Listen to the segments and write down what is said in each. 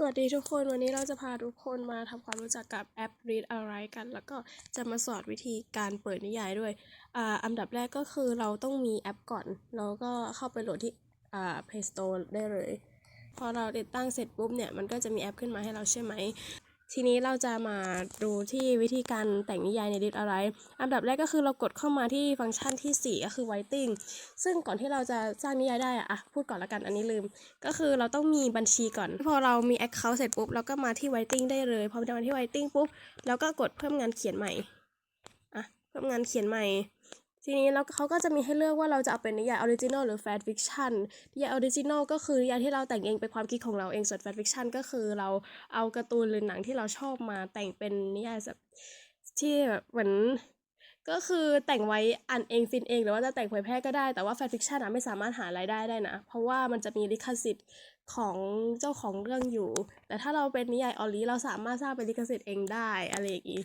สวัสดีทุกคนวันนี้เราจะพาทุกคนมาทำความรู้จักกับแอป Read a l i กัน แล้วก็จะมาสอนวิธีการเปิดนิยายด้วยอ่าอันดับแรกก็คือเราต้องมีแอปก่อน แล้วก็เข้าไปโหลดที่อ่า Play Store ได้เลย พอเราติดตั้งเสร็จปุ๊บเนี่ย มันก็จะมีแอปขึ้นมาให้เราใช่ไหม ทีนี้เราจะมาดูที่วิธีการแต่งนิยายใน Read a l i อันดับแรกก็คือเรากดเข้ามาที่ฟังก์ชันที่ 4 ก็คือ Writing ซึ่งก่อนที่เราจะสร้างนิยายได้อะอะพูดก่อนละกันอันนี้ลืม ก็คือเราต้องมีบัญชีก่อน พอเรามี Account เสร็จปุ๊บเราก็มาที่ Writing ได้เลย พอมาที่ Writing ปุ๊บเราก็กดเพิ่มงานเขียนใหม่ อะ เพิ่มงานเขียนใหม่ ทีนี้แล้วเขาก็จะมีให้เลือกว่าเราจะเอาเป็นนิยายออริจินอลหรือแฟนฟิคชันนิยายออริจินอลก็คือนิยายที่เราแต่งเองเป็นความคิดของเราเองส่วนแฟนฟิคชันก็คือเราเอาการ์ตูนหรือหนังที่เราชอบมาแต่งเป็นนิยายแบบที่แบบเหมือนก็คือแต่งไว้อ่านเองฟินเองหรือว่าจะแต่งเผยแพร่ก็ได้แต่ว่าแฟนฟิคชันอะไม่สามารถหารายได้ได้นะ เพราะว่ามันจะมีลิขสิทธิ์ของเจ้าของเรื่องอยู่ แต่ถ้าเราเป็นนิยายออริเราสามารถสร้างเป็นลิขสิทธิ์เองได้อะไรอย่างนี้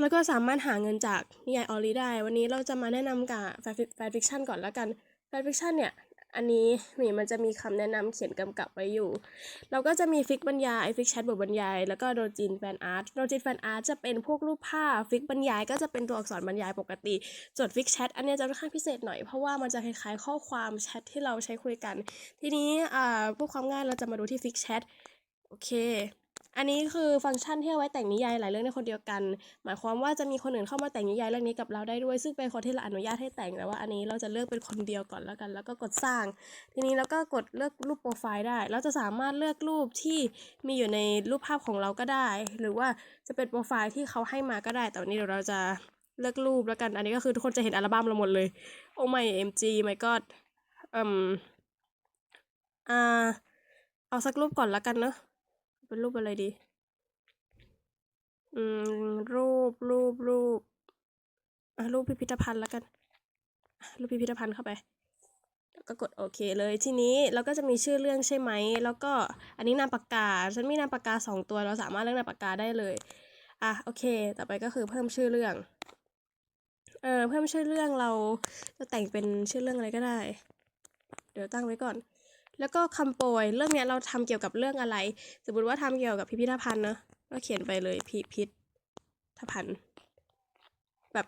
แล้วก็สามารถหาเงินจากนิยายออริได้ วันนี้เราจะมาแนะนำกับแฟนฟิคชันก่อนแล้วกันแฟนฟิคชันเนี่ย อันนี้มีมันจะมีคำแนะนำเขียนกำกับไว้อยู่ เราก็จะมีฟิกบรรยายฟิกแชทบทบรรยาย แล้วก็โดจินแฟนอาร์ตโดจินแฟนอาร์ตจะเป็นพวกรูปภาพฟิกบรรยาย ก็จะเป็นตัวอักษรบรรยายปกติส่วนฟิกแชทอันเนี้ยจะค่อนข้างพิเศษหน่อยเพราะว่ามันจะคล้ายๆข้อความแชทที่เราใช้คุยกัน ทีนี้อ่าพื่อความง่ายเราจะมาดูที่ฟิกแชทโอเค อันนี้คือฟังก์ชันที่เอาไว้แต่งนิยายหลายเรื่องในคนเดียวกัน หมายความว่าจะมีคนอื่นเข้ามาแต่งนิยายเรื่องนี้กับเราได้ด้วย ซึ่งเป็นคนที่เราอนุญาตให้แต่งแต่ว่าอันนี้เราจะเลือกเป็นคนเดียวก่อนแล้วกัน แล้วก็กดสร้าง ทีนี้เราก็กดเลือกรูปโปรไฟล์ได้ เราจะสามารถเลือกรูปที่มีอยู่ในรูปภาพของเราก็ได้ หรือว่าจะเป็นโปรไฟล์ที่เขาให้มาก็ได้ แต่วันนี้เดี๋ยวเราจะเลือกรูปแล้วกัน อันนี้ก็คือทุกคนจะเห็นอัลบั้มเราหมดเลย โอ้ไม่ MG my god อืมอ่าเอาสักรูปก่อนแล้วกันเนอะ เป็นรูปอะไรดี อืม รูป รูป รูป อะ รูปพิพิธภัณฑ์แล้วกัน รูปพิพิธภัณฑ์เข้าไป แล้วก็กดโอเคเลย ทีนี้เราก็จะมีชื่อเรื่องใช่ไหม แล้วก็อันนี้นามปากกา ฉันมีนามปากกาสองตัว เราสามารถเลือกนามปากกาได้เลย อะ โอเค ต่อไปก็คือเพิ่มชื่อเรื่อง เออเพิ่มชื่อเรื่องเราจะแต่งเป็นชื่อเรื่องอะไรก็ได้ เดี๋ยวตั้งไว้ก่อน แล้วก็คำโปรยเรื่องเนี้ยเราทำเกี่ยวกับเรื่องอะไร สมมติว่าทำเกี่ยวกับพิพิธภัณฑ์เนอะก็เขียนไปเลยพิพิธภัณฑ์ แบบ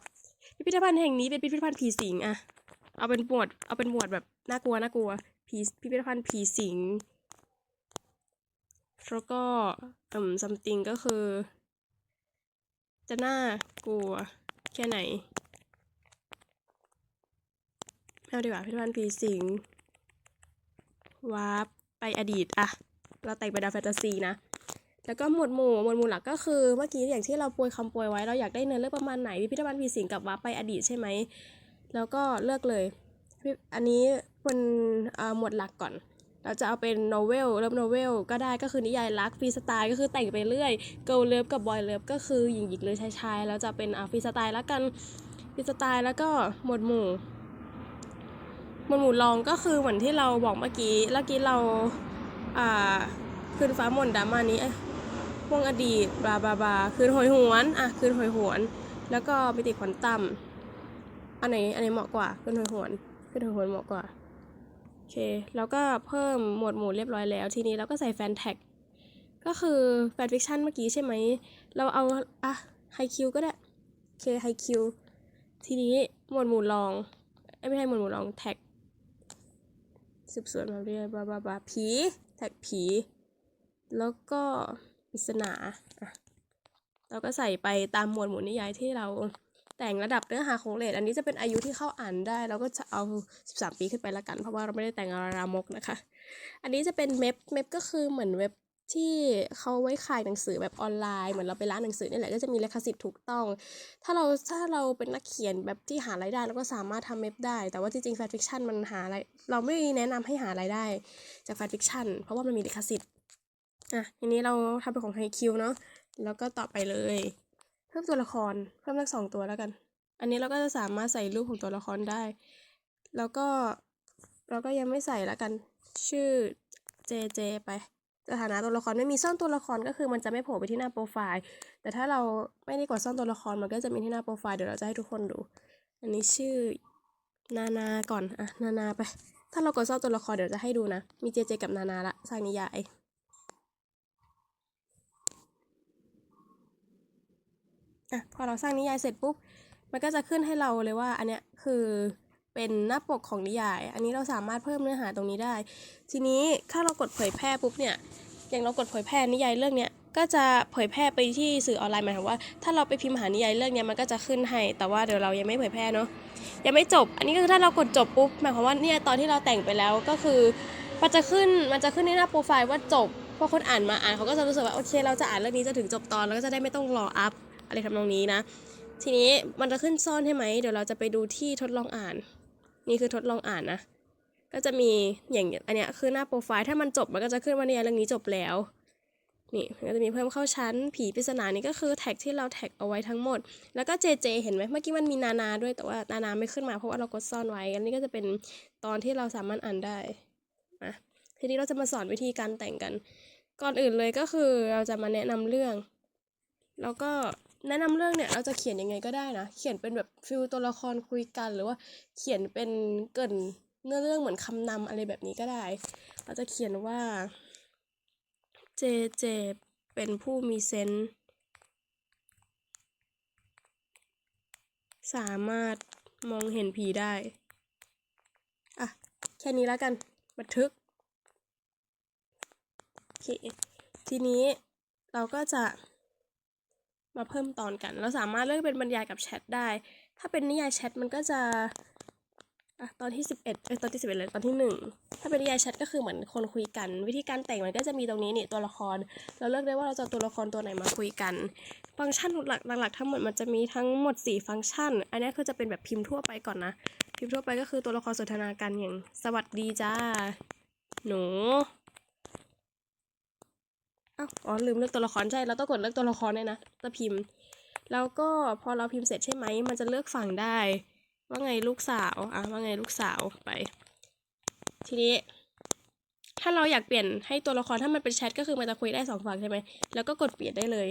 พิพิธภัณฑ์แห่งนี้เป็นพิพิธภัณฑ์ผีสิงอะเอาเป็นหมวดเอาเป็นหมวดแบบน่ากลัวน่ากลัวผีพิพิธภัณฑ์ผีสิงแล้วก็อืม something ก็คือ จะน่ากลัว แค่ไหนไม่เอาดีกว่าพิพิธภัณฑ์ผีสิง วาร์ปไปอดีตอะเราแต่งเป็นดาวแฟนตาซีนะ แล้วก็หมวดหมู่หมวดหมู่หลักก็คือเมื่อกี้อย่างที่เราปรยคำปรยไว้เราอยากได้เนื้อเรื่องประมาณไหนพิพิธภัณฑ์ผีสิงกับวาร์ปไปอดีตใช่ไหมแล้วก็เลือกเลย อันนี้เป็นหมวดหลักก่อน เราจะเอาเป็นโนเวลเลิฟโนเวลก็ได้ก็คือนิยายรักฟรีสไตล์ก็คือแต่งไปเรื่อยเกิ l เลิฟกับบอยเลิฟก็คือหญิงหญิงเลยชายชายแล้วจะเป็นอ่าฟรีสไตล์แล้วกันฟรีสไตล์แล้วก็หมวดหมู่ มวดหมู่รองก็คือเหมือนที่เราบอกเมื่อกี้เมื่อกี้เราอ่าคืนฟ้าม่นดามานี้พวงอดีตบาบาบาคืนหอยหวนอะคืนหอยหวน แล้วก็มิติควอนตัมอันไหนอันไหนเหมาะกว่าคืนหอยหวนคืนหอยหวนเหมาะกว่าโอเคแล้วก็เพิ่มหมวดหมู่เรียบร้อยแล้ว ทีนี้เราก็ใส่แฟนแท็กก็คือแฟนฟิคชันเมื่อกี้ใช่ไหม เราเอาอะไฮคิวก็ได้โอเคไฮคิวทีนี้หมวดหมู่รองไม่ใช่หมวดหมู่รองแท็ก สืบสวนมาเรื่อยบาบาบาผี แท็กผี แล้วก็ปริศนาอะเราก็ใส่ไปตามหมวดหมู่นิยายที่เราแต่งระดับเนื้อหาของเลดอันนี้จะเป็นอายุที่เข้าอ่านได้ เราก็จะเอา 13 ปีขึ้นไปละกัน เพราะว่าเราไม่ได้แต่งอะรามกนะคะ อันนี้จะเป็นเว็บเว็บก็คือเหมือนเว็บ ที่เขาไว้ขายหนังสือแบบออนไลน์เหมือนเราไปร้านหนังสือนี่แหละก็จะมีลิขสิทธิ์ถูกต้อง ถ้าเราถ้าเราเป็นนักเขียนแบบที่หารายได้เราก็สามารถทำเว็บได้ แต่ว่าจริงๆแฟนฟิคชันมันหาอะไรเราไม่แนะนำให้หารายได้ จากแฟนฟิคชันเพราะว่ามันมีลิขสิทธิ์อะทีนี้เราทำเป็นของไฮคิวเนาะแล้วก็ต่อไปเลย เพิ่มตัวละครเพิ่มเลขสองตัวแล้วกัน อันนี้เราก็จะสามารถใส่รูปของตัวละครได้ แล้วก็เราก็ยังไม่ใส่ละกัน ชื่อ JJ ไป สถานะตัวละครไม่มีซ่อนตัวละครก็คือมันจะไม่โผล่ไปที่หน้าโปรไฟล์แต่ถ้าเราไม่ได้กดซ่อนตัวละครมันก็จะมีที่หน้าโปรไฟล์เดี๋ยวเราจะให้ทุกคนดู อันนี้ชื่อนานาก่อนอะนานาไปถ้าเรากดซ่อนตัวละครเดี๋ยวจะให้ดูนะ มีเจเจกับนานาละสร้างนิยายอะพอเราสร้างนิยายเสร็จปุ๊บ มันก็จะขึ้นให้เราเลยว่า อันเนี้ยคือ เป็นหน้าปกของนิยาย อันนี้เราสามารถเพิ่มเนื้อหาตรงนี้ได้ ทีนี้ถ้าเรากดเผยแพร่ปุ๊บเนี่ย อย่างเรากดเผยแพร่นิยายเรื่องเนี้ย ก็จะเผยแพร่ไปที่สื่อออนไลน์หมายถึงว่า ถ้าเราไปพิมพ์หานิยายเรื่องเนี้ยมันก็จะขึ้นให้ แต่ว่าเดี๋ยวเรายังไม่เผยแพร่เนาะ ยังไม่จบ อันนี้ก็คือถ้าเรากดจบปุ๊บหมายความว่าเนี่ยตอนที่เราแต่งไปแล้วก็คือมันจะขึ้น มันจะขึ้นในหน้าโปรไฟล์ว่าจบ พอคนอ่านมาอ่านเขาก็จะรู้สึกว่าโอเค เราจะอ่านเรื่องนี้จะถึงจบตอนแล้วก็จะได้ไม่ต้องรออัพอะไรทำนองนี้นะ ทีนี้มันจะขึ้นซ่อนใช่ไหม เดี๋ยวเราจะไปดูที่ทดลองอ่าน นี่คือทดลองอ่านนะ ก็จะมีอย่างอันเนี้ยคือหน้าโปรไฟล์ถ้ามันจบมันก็จะขึ้นว่าเนี่ยเรื่องนี้จบแล้วนี่ก็จะมีเพิ่มเข้าชั้น ผีปริศนานี่ก็คือแท็กที่เราแท็กเอาไว้ทั้งหมด แล้วก็เจเจเห็นไหมเมื่อกี้มันมีนานาด้วยแต่ว่านานาไม่ขึ้นมาเพราะว่าเรากดซ่อนไว้อันนี้ก็จะเป็นตอนที่เราสามารถอ่านได้นะทีนี้เราจะมาสอนวิธีการแต่งกัน ก่อนอื่นเลยก็คือเราจะมาแนะนำเรื่อง แล้วก็ แนะนำเรื่องเนี่ยเราจะเขียนยังไงก็ได้นะ เขียนเป็นแบบฟิลตัวละครคุยกัน หรือว่าเขียนเป็นเกินเนื้อเรื่องเหมือนคำนำอะไรแบบนี้ก็ได้ เราจะเขียนว่าเจเจเป็นผู้มีเซนส์สามารถมองเห็นผีได้ อะ แค่นี้แล้วกัน บันทึก โอเค ทีนี้เราก็จะ มาเพิ่มตอนกัน เราสามารถเลือกเป็นบรรยายกับแชทได้ ถ้าเป็นนิยายแชทมันก็จะอะตอนที่สิบเอ็ดเอ้ยตอนที่สิบเอ็ดเลยตอนที่หนึ่งถ้าเป็นนิยายแชทก็คือเหมือนคนคุยกัน วิธีการแต่งมันก็จะมีตรงนี้นี่ตัวละคร เราเลือกได้ว่าเราจะตัวละครตัวไหนมาคุยกัน ฟังก์ชันหลักหลักทั้งหมดมันจะมีทั้งหมด 4 ฟังก์ชัน อันนี้คือจะเป็นแบบพิมพ์ทั่วไปก่อนนะ พิมพ์ทั่วไปก็คือตัวละครสนทนากันอย่างสวัสดีจ้า หนู อ้าวอ๋อลืมเลือกตัวละครใช่เราต้องกดเลือกตัวละครด้วยนะจะพิมพ์ แล้วก็พอเราพิมพ์เสร็จใช่ไหมมันจะเลือกฝั่งได้ ว่าไงลูกสาวอะว่าไงลูกสาวไป ทีนี้ ถ้าเราอยากเปลี่ยนให้ตัวละครถ้ามันเป็นแชทก็คือมันจะคุยได้สองฝั่งใช่ไหมแล้วก็กดเปลี่ยนได้เลย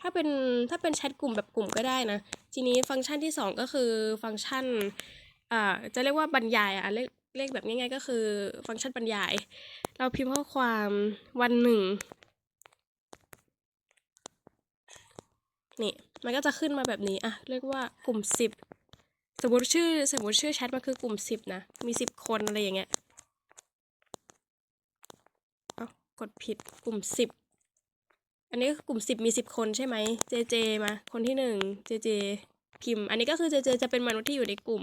ถ้าเป็นถ้าเป็นแชทกลุ่มแบบกลุ่มก็ได้นะ ทีนี้ฟังก์ชันที่สองก็คือฟังก์ชันอ่าจะเรียกว่าบรรยายอะเรียกเรียกแบบง่ายๆ ก็คือฟังก์ชันบรรยาย เราพิมพ์ข้อความวันหนึ่ง นี่มันก็จะขึ้นมาแบบนี้อะเรียกว่ากลุ่มสิบสมมติชื่อสมมติชื่อแชทมันคือกลุ่มสิบนะมีสิบคนอะไรอย่างเงี้ยเอากดผิดกลุ่มสิบอันนี้ก็กลุ่มสิบมีสิบคนใช่ไหมเจเจมาคนที่หนึ่งเจเจพิมพ์ อันนี้ก็คือเจเจจะเป็นมนุษย์ที่อยู่ในกลุ่ม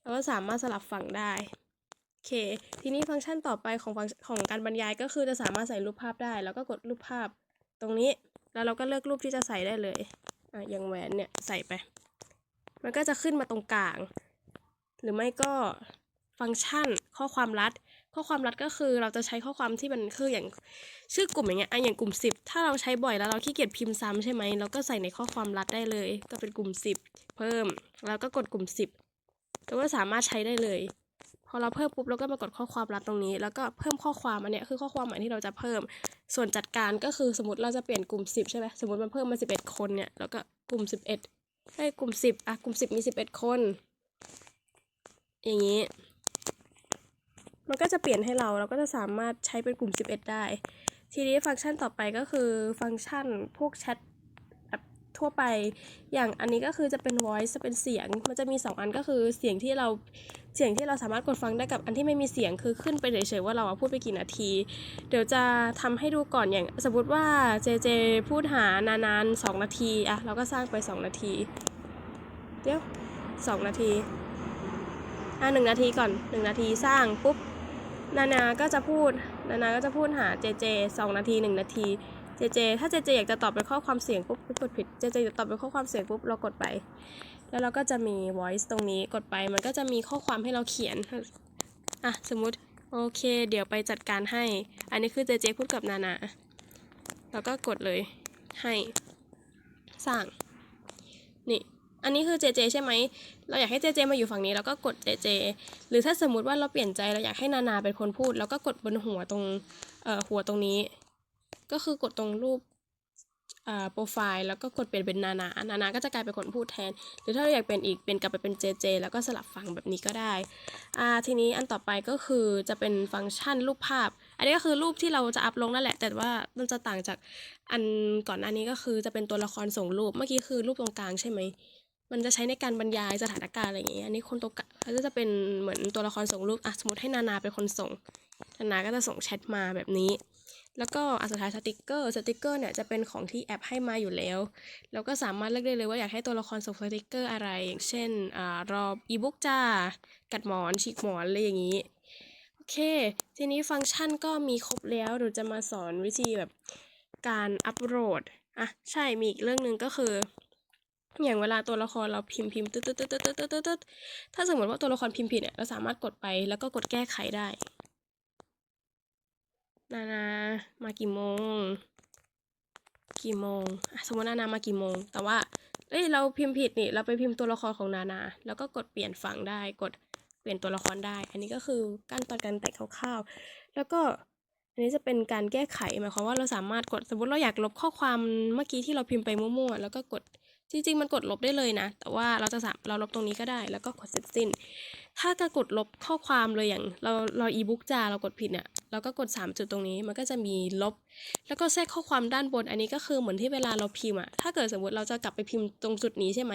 แล้วก็สามารถสลับฝั่งได้โอเค ทีนี้ฟังก์ชันต่อไปของฟังของการบรรยายก็คือจะสามารถใส่รูปภาพได้ แล้วก็กดรูปภาพตรงนี้ แล้วเราก็เลือกรูปที่จะใส่ได้เลยอะอย่างแหวนเนี่ยใส่ไป มันก็จะขึ้นมาตรงกลาง หรือไม่ก็ฟังก์ชันข้อความลัด ข้อความลัดก็คือเราจะใช้ข้อความที่มันคืออย่างชื่อกลุ่มอย่างเงี้ยอะอย่างกลุ่ม 10 ถ้าเราใช้บ่อยแล้วเราขี้เกียจพิมพ์ซ้ำใช่ไหมเราก็ใส่ในข้อความลัดได้เลย ก็เป็นกลุ่ม 10 เพิ่ม แล้วก็กดกลุ่ม 10 ก็ว่าสามารถใช้ได้เลย อเราเพิ่มปุ๊บเราก็มากดข้อความลัดตรงนี้ แล้วก็เพิ่มข้อความอันนี้คือข้อความใหม่ที่เราจะเพิ่ม ส่วนจัดการก็คือสมมติเราจะเปลี่ยนกลุ่ม 10 ใช่ไหมสมมติมันเพิ่มมา 11 คนเนี่ยแล้วก็กลุ่ม 11ให้กลุ่ม 10อะกลุ่ม 10 มี 11 คน อย่างนี้ มันก็จะเปลี่ยนให้เราเราก็จะสามารถใช้เป็นกลุ่ม 11 ได้ ทีนี้ฟังก์ชันต่อไปก็คือฟังก์ชันพวกแชททั่วไป อย่างอันนี้ก็คือจะเป็น voice จะเป็นเสียง มันจะมี 2 อันก็คือเสียงที่เรา เสียงที่เราสามารถกดฟังได้กับอันที่ไม่มีเสียงคือขึ้นไปเฉยๆว่าเราพูดไปกี่นาที เดี๋ยวจะทำให้ดูก่อนอย่างสมมติว่าเจเจพูดหานานๆ2นาทีอะเราก็สร้างไป 2 นาที เดี๋ยว2นาทีอะหนึ่งนาทีก่อน 1 นาทีสร้างปุ๊บนานาก็จะพูด นานาก็จะพูดหาเจเจสองนาทีหนึ่งนาทีเจเจถ้าเจเจอยากจะตอบเป็นข้อความเสียงปุ๊บกดผิดเจเจอยากตอบเป็นข้อความเสียงปุ๊บเรากดไป แล้วเราก็จะมี voice ตรงนี้กดไปมันก็จะมีข้อความให้เราเขียน อะ สมมุติโอเค เดี๋ยวไปจัดการให้ อันนี้คือเจเจพูดกับนานา แล้วก็กดเลยให้สร้าง นี่ อันนี้คือเจเจใช่ไหม เราอยากให้เจเจมาอยู่ฝั่งนี้ แล้วก็กดเจเจ หรือถ้าสมมุติว่าเราเปลี่ยนใจเราอยากให้นานาเป็นคนพูด แล้วก็กดบนหัวตรงเอ่อหัวตรงนี้ ก็คือกดตรงรูป โปรไฟล์แล้วก็กดเปลี่ยนเป็นนานา นานาก็จะกลายเป็นคนพูดแทน หรือถ้าเราอยากเป็นอีกเป็นกลับไปเป็นเจเจแล้วก็สลับฝั่งแบบนี้ก็ได้อ่าทีนี้อันต่อไปก็คือจะเป็นฟังก์ชันรูปภาพ อันนี้ก็คือรูปที่เราจะอัพลงนั่นแหละ แต่ว่ามันจะต่างจากอันก่อนหน้านี้ก็คือจะเป็นตัวละครส่งรูป เมื่อกี้คือรูปตรงกลางใช่ไหมมันจะใช้ในการบรรยายสถานการณ์อะไรอย่างเงี้ย อันนี้คนตรงกาก็จะเป็นเหมือนตัวละครส่งรูป อะสมมติให้นานาเป็นคนส่ง นานาก็จะส่งแชทมาแบบนี้ แล้วก็อันสุดท้ายสติกเกอร์ สติกเกอร์เนี่ยจะเป็นของที่แอปให้มาอยู่แล้ว เราก็สามารถเลือกได้เลยว่าอยากให้ตัวละครส่งสติกเกอร์อะไร อย่างเช่นอ่ารออีบุ๊กจ้า กัดหมอนฉีกหมอนอะไรอย่างนี้ โอเค ทีนี้ฟังก์ชันก็มีครบแล้วเดี๋ยวจะมาสอนวิธีแบบการอัปโหลด อะ ใช่ มีอีกเรื่องหนึ่งก็คือ อย่างเวลาตัวละครเราพิมพ์พิมพ์ตึ๊ดตึ๊ดตึ๊ดตึ๊ดตึ๊ดตึ๊ดตึ๊ดถ้าสมมติว่าตัวละครพิมพ์ผิดเนี่ย เราสามารถกดไปแล้วก็กดแก้ไขได้ นานามากี่โมง กี่โมง สมมตินานามากี่โมง แต่ว่าเอ้ยเราพิมพ์ผิดนี่ เราไปพิมพ์ตัวละครของนานา แล้วก็กดเปลี่ยนฝั่งได้ กดเปลี่ยนตัวละครได้ อันนี้ก็คือขั้นตอนการแต่งคร่าวๆ แล้วก็อันนี้จะเป็นการแก้ไขหมายความว่าเราสามารถกดสมมติเราอยากลบข้อความเมื่อกี้ที่เราพิมพ์ไปมั่วๆ แล้วก็กด จริงๆ มันกดลบได้เลยนะ แต่ว่าเราจะสามเราลบตรงนี้ก็ได้ แล้วก็กดเสร็จสิ้น ถ้าจะกดลบข้อความเลยอย่างเราเราอีบุ๊กจาเรากดผิดเนี่ยเราก็กด 3 จุดตรงนี้ มันก็จะมีลบ แล้วก็แทรกข้อความด้านบน อันนี้ก็คือเหมือนที่เวลาเราพิมพ์อะถ้าเกิดสมมติเราจะกลับไปพิมพ์ตรงจุดนี้ใช่ไหม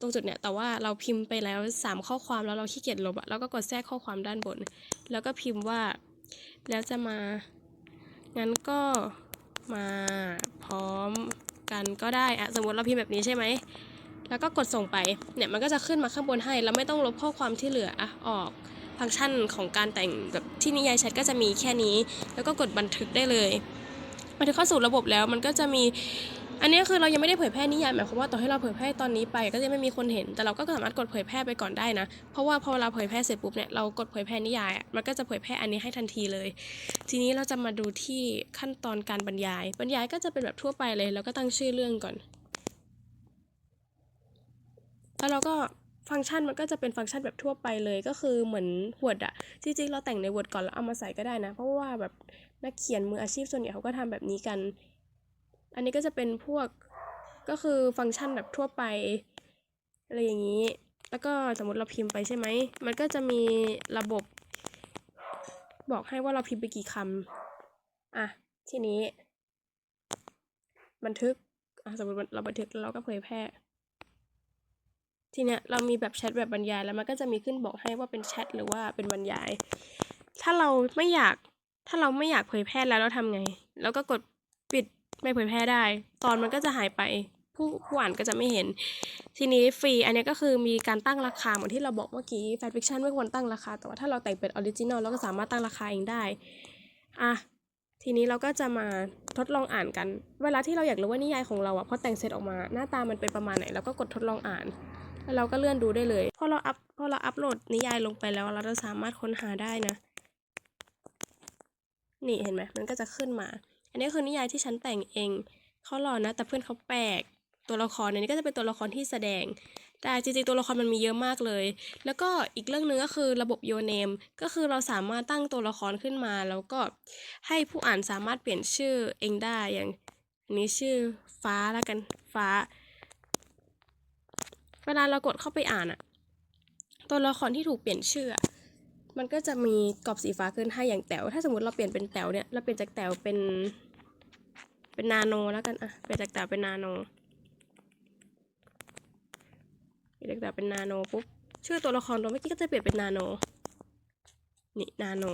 ตรงจุดเนี่ย แต่ว่าเราพิมพ์ไปแล้ว 3 ข้อความแล้วเราขี้เกียจลบอะเราก็กดแทรกข้อความด้านบน แล้วก็พิมพ์ว่า แล้วจะมา งั้นก็มาพร้อม กันก็ได้อะสมมติเราพิมพ์แบบนี้ใช่ไหม แล้วก็กดส่งไป เนี่ยมันก็จะขึ้นมาข้างบนให้ แล้วไม่ต้องลบข้อความที่เหลืออะออก ฟังก์ชันของการแต่งแบบที่นิยายแชทก็จะมีแค่นี้ แล้วก็กดบันทึกได้เลย บันทึกเข้าสู่ระบบแล้วมันก็จะมี อันนี้คือเรายังไม่ได้เผยแพร่นิยายหมายความว่าต่อให้เราเผยแพร่ตอนนี้ไปก็จะไม่มีคนเห็น แต่เราก็สามารถกดเผยแพร่ไปก่อนได้นะ เพราะว่าพอเราเผยแพร่เสร็จปุ๊บเนี่ยเรากดเผยแพร่นิยายมันก็จะเผยแพร่อันนี้ให้ทันทีเลย ทีนี้เราจะมาดูที่ขั้นตอนการบรรยาย บรรยายก็จะเป็นแบบทั่วไปเลย แล้วก็ตั้งชื่อเรื่องก่อน แล้วเราก็ฟังก์ชันมันก็จะเป็นฟังก์ชันแบบทั่วไปเลยก็คือเหมือน Word อะจริงๆเราแต่งใน Word ก่อนแล้วเอามาใส่ก็ได้นะ เพราะว่าแบบนักเขียนมืออาชีพส่วนใหญ่เขาก็ทำแบบนี้กัน อันนี้ก็จะเป็นพวกก็คือฟังก์ชันแบบทั่วไปอะไรอย่างนี้ แล้วก็สมมติเราพิมพ์ไปใช่ไหม มันก็จะมีระบบ บอกให้ว่าเราพิมพ์ไปกี่คำอะ ทีนี้ บันทึกอะสมมติเราบันทึกแล้วเราก็เผยแพร่ ทีเนี้ยเรามีแบบแชทแบบบรรยาย แล้วมันก็จะมีขึ้นบอกให้ว่าเป็นแชทหรือว่าเป็นบรรยาย ถ้าเราไม่อยาก ถ้าเราไม่อยากเผยแพร่แล้วเราทำไง แล้วก็กดปิด ไม่เผยแพร่ได้ ตอนมันก็จะหายไปผู้ผู้อ่านก็จะไม่เห็น ทีนี้ฟรีอันนี้ก็คือมีการตั้งราคาเหมือนที่เราบอกเมื่อกี้แฟนฟิคชันไม่ควรตั้งราคา แต่ว่าถ้าเราแต่งเป็นออริจินอลเราก็สามารถตั้งราคาเองได้อะทีนี้เราก็จะมาทดลองอ่านกัน เวลาที่เราอยากรู้ว่านิยายของเราอะพอแต่งเสร็จออกมาหน้าตามันเป็นประมาณไหนเราก็กดทดลองอ่าน แล้วเราก็เลื่อนดูได้เลยพอเราอัพพอเราอัพโหลดนิยายลงไปแล้ว เราจะสามารถค้นหาได้นะ นี่เห็นไหมมันก็จะขึ้นมา อันนี้คือนิยายที่ฉันแต่งเองเขาหล่อนะ แต่เพื่อนเขาแปลกตัวละครในนี้ก็จะเป็นตัวละครที่แสดง แต่จริงๆตัวละครมันมีเยอะมากเลย แล้วก็อีกเรื่องหนึ่งก็คือระบบโยเนมก็คือเราสามารถตั้งตัวละครขึ้นมา แล้วก็ให้ผู้อ่านสามารถเปลี่ยนชื่อเองได้อย่างอันนี้ชื่อฟ้าแล้วกันฟ้า เวลาเรากดเข้าไปอ่านอะตัวละครที่ถูกเปลี่ยนชื่อ มันก็จะมีกรอบสีฟ้าขึ้นให้อย่างแต๋วถ้าสมมติเราเปลี่ยนเป็นแต๋วเนี่ยเราเปลี่ยนจากแต๋วเป็น เป็นนาโนแล้วกันอะเปลี่ยนจากแต๋วเป็นนาโนเปลี่ยนจากแต๋วเป็นนาโนปุ๊บชื่อตัวละครตัวเมื่อกี้ก็จะเปลี่ยนเป็นนาโน นี่นาโน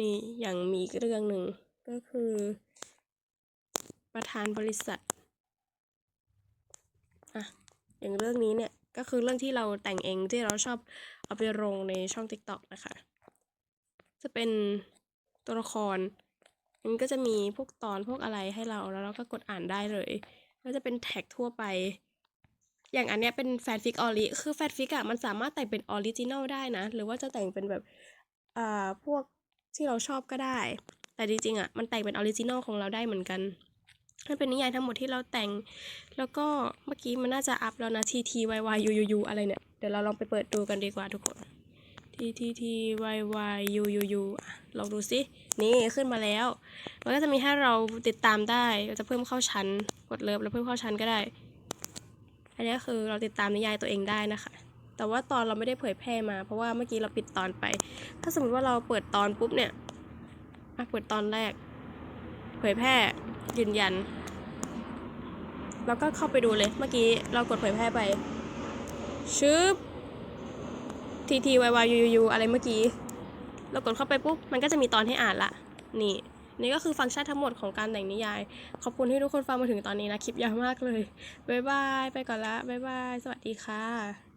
นี่อย่างมีอีกเรื่องหนึ่งก็คือ ประธานบริษัทอะอย่างเรื่องนี้เนี่ยก็คือเรื่องที่เราแต่งเองที่เราชอบเอาไปลงในช่อง TikTok นะคะ จะเป็นตัวละคร มันก็จะมีพวกตอนพวกอะไรให้เราแล้วเราก็กดอ่านได้เลยก็จะเป็นแท็กทั่วไป อย่างอันเนี้ยเป็นแฟนฟิกออริคือแฟนฟิกอะมันสามารถแต่งเป็นออริจินอลได้นะ หรือว่าจะแต่งเป็นแบบอ่าพวกที่เราชอบก็ได้ แต่จริงๆอะมันแต่งเป็นออริจินอลของเราได้เหมือนกันมันเป็นนิยายทั้งหมดที่เราแต่ง แล้วก็เมื่อกี้มันน่าจะอัพแล้วนะ T T Y Y U U U อะไรเนี่ย เดี๋ยวเราลองไปเปิดดูกันดีกว่าทุกคน T T T Y Y U U U อะลองดูสินี่ขึ้นมาแล้ว มันก็จะมีให้เราติดตามได้เราจะเพิ่มเข้าชั้นกดเลิฟแล้วเพิ่มเข้าชั้นก็ได้ อันนี้คือเราติดตามนิยายตัวเองได้นะคะ แต่ว่าตอนเราไม่ได้เผยแพร่มา เพราะว่าเมื่อกี้เราปิดตอนไป ถ้าสมมติว่าเราเปิดตอนปุ๊บเนี่ยอะเปิดตอนแรก เผยแพร่ยืนยันแล้วก็เข้าไปดูเลยเมื่อกี้เรากดเผยแพร่ไปชึบ ทีทีวายวายยูยูอะไรเมื่อกี้ เรากดเข้าไปปุ๊บ มันก็จะมีตอนให้อ่านละ นี่ นี่ก็คือฟังก์ชันทั้งหมดของการแต่งนิยาย ขอบคุณที่ทุกคนฟังมาถึงตอนนี้นะ คลิปยาวมากเลย บ๊ายบาย ไปก่อนละ บ๊ายบาย สวัสดีค่ะ